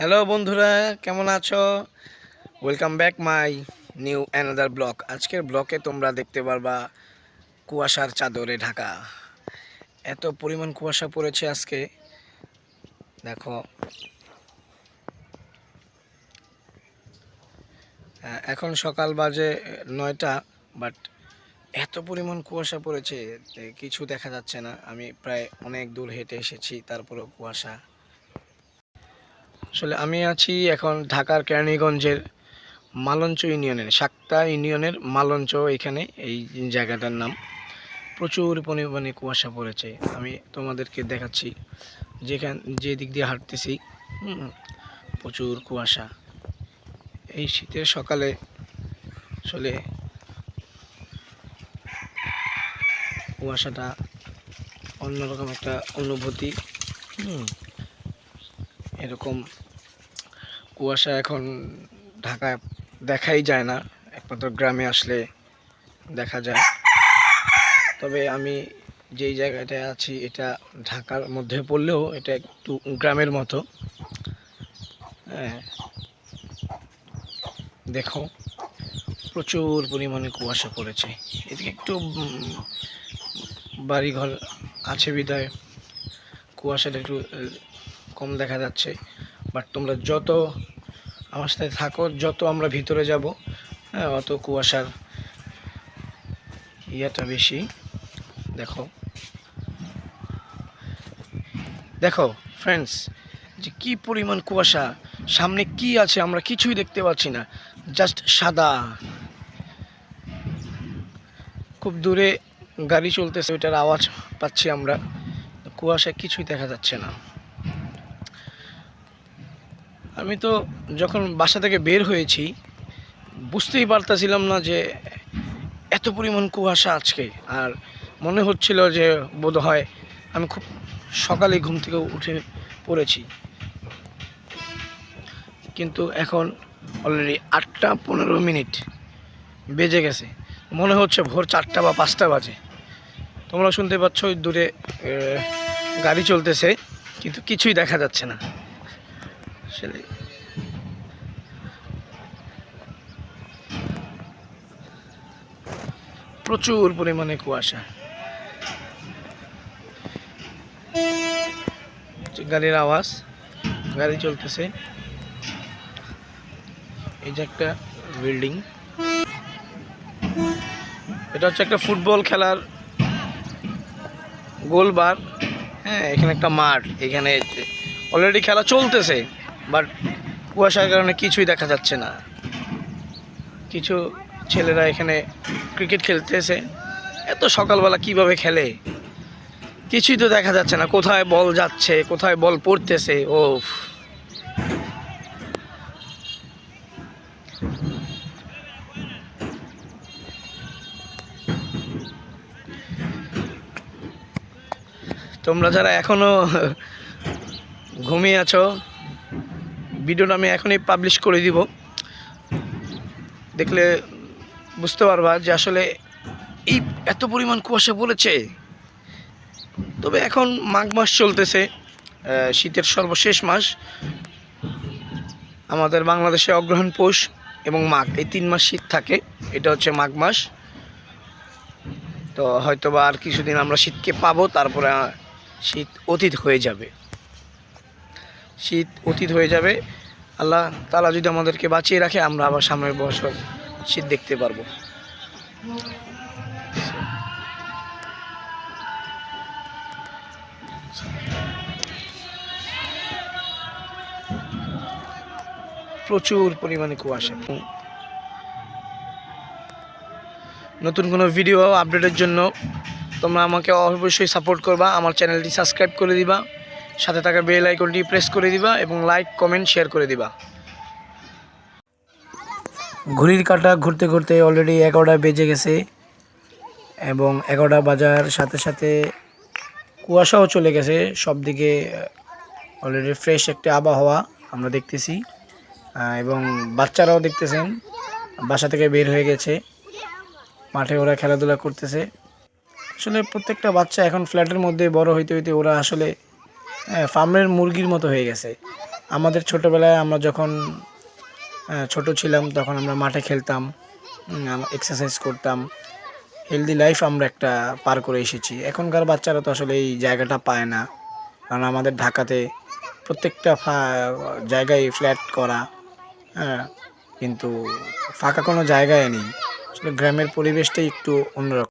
Hello বন্ধুরা, কেমন আছো? Welcome back my new another blog আজকের ব্লকে তোমরা দেখতে পারবা কুয়াশার চাদরে ঢাকা। এত পরিমাণ কুয়াশা পড়েছে আজকে। দেখো। এখন সকাল বাজে নয়টা বাট এত পরিমাণ কুয়াশা পড়েছে কিছু দেখা যাচ্ছে না। আমি প্রায় অনেক দূর হেঁটে এসেছি, তারপরেও কুয়াশা। আসলে আমি আছি এখন ঢাকার কেরানীগঞ্জের মালঞ্চ ইউনিয়নের, সাক্তা ইউনিয়নের মালঞ্চ এখানে, এই জায়গাটার নাম। প্রচুর পরিমাণে কুয়াশা পড়েছে। আমি তোমাদেরকে দেখাচ্ছি যেখান, যে দিক দিয়ে হাঁটতেছি। প্রচুর কুয়াশা। এই শীতের সকালে আসলে কুয়াশাটা অন্যরকম একটা অনুভূতি। এরকম কুয়াশা এখন ঢাকায় দেখাই যায় না। একমাত্র গ্রামে আসলে দেখা যায়। তবে আমি যেই জায়গাটায় আছি, এটা ঢাকার মধ্যে পড়লেও এটা একটু গ্রামের মতো। হ্যাঁ। দেখো, প্রচুর পরিমাণে কুয়াশা পড়েছে। এদিকে একটু বাড়িঘর আছে বিদায় কুয়াশাটা একটু কম দেখা যাচ্ছে। বাট তোমরা যত আমার সাথে থাকো, যত আমরা ভিতরে যাব হ্যাঁ অত কুয়াশার ইয়েটা বেশি। দেখো। দেখো ফ্রেন্ডস যে কি পরিমাণ কুয়াশা, সামনে কি আছে আমরা কিছুই দেখতে পাচ্ছি না জাস্ট সাদা। খুব দূরে গাড়ি চলতেছে, ওইটার আওয়াজ পাচ্ছি আমরা কুয়াশা কিছুই দেখা যাচ্ছে না। আমি তো যখন বাসা থেকে বের হয়েছি, বুঝতেই পারতেছিলাম না যে এত পরিমাণ কুয়াশা আজকে। আর মনে হচ্ছিল যে বোধ হয় আমি খুব সকালে ঘুম থেকে উঠে পড়েছি। কিন্তু এখন অলরেডি আটটা পনেরো মিনিট বেজে গেছে। মনে হচ্ছে ভোর চারটা বা পাঁচটা বাজে। তোমরা শুনতে পাচ্ছ দূরে গাড়ি চলতেছে, কিন্তু কিছুই দেখা যাচ্ছে না। প্রচুর পরিমাণে কুয়াশা। গাড়ির আওয়াজ, গাড়ি চলতেছে। এই যে একটা বিল্ডিং। এটা হচ্ছে একটা ফুটবল খেলার গোলবার। হ্যাঁ এখানে একটা মাঠ। এখানে অলরেডি খেলা চলতেছে। বাট কুয়াশার কারণে কিছুই দেখা যাচ্ছে না। কিছু ছেলেরা এখানে ক্রিকেট খেলতেছে। এত সকালবেলা কীভাবে খেলে? কিছুই তো দেখা যাচ্ছে না। কোথায় বল যাচ্ছে? কোথায় বল পড়তেছে? ও তোমরা যারা এখনও ঘুমিয়ে আছো ভিডিওটা আমি এখনই পাবলিশ করে দিব। দেখলে বুঝতে পারবা যে আসলে এই এত পরিমাণ কুয়াশা পড়েছে। তবে এখন মাঘ মাস চলতেছে শীতের সর্বশেষ মাস। আমাদের বাংলাদেশে অগ্রহণ পৌষ এবং মাঘ, এই তিন মাস শীত থাকে, এটা হচ্ছে মাঘ মাস। তো হয়তো বা আর কিছুদিন আমরা শীতকে পাবো, তারপরে শীত অতীত হয়ে যাবে। শীত অতীত হয়ে যাবে। আল্লাহ তালা যদি আমাদেরকে বাঁচিয়ে রাখে, আমরা আবার সামনের বছর শীত দেখতে পারব। প্রচুর পরিমাণে কুয়াশা। নতুন কোনো ভিডিও আপডেটের জন্য তোমরা আমাকে অবশ্যই সাপোর্ট করবা। আমার চ্যানেলটি সাবস্ক্রাইব করে দিবা। সাথে থাকা বেল আইকনটি প্রেস করে দিবা এবং লাইক, কমেন্ট, শেয়ার করে দিবা। ঘড়ির কাটা ঘুরতে ঘুরতে অলরেডি এগারোটা বেজে গেছে এবং এগারোটা বাজার সাথে সাথে কুয়াশাও চলে গেছে। সব দিকে অলরেডি ফ্রেশ একটা আবহাওয়া আমরা দেখতেছি এবং বাচ্চারাও দেখতেছেন, বাসা থেকে বের হয়ে গেছে, মাঠে ওরা খেলাধুলা করতেছে। আসলে প্রত্যেকটা বাচ্চা এখন ফ্ল্যাটের মধ্যে বড় হইতে হইতে ওরা আসলে ফার্মের মুরগির মতো হয়ে গেছে। আমাদের ছোটোবেলায় আমরা যখন ছোট ছিলাম তখন আমরা মাঠে খেলতাম এক্সারসাইজ করতাম। হেলদি লাইফ আমরা একটা পার করে এসেছি। এখনকার বাচ্চারা তো আসলে এই জায়গাটা পায় না। কারণ আমাদের ঢাকাতে প্রত্যেকটা জায়গায় ফ্ল্যাট করা হ্যাঁ কিন্তু ফাঁকা কোনো জায়গায় নেই। আসলে গ্রামের পরিবেশটাই একটু অন্যরকম।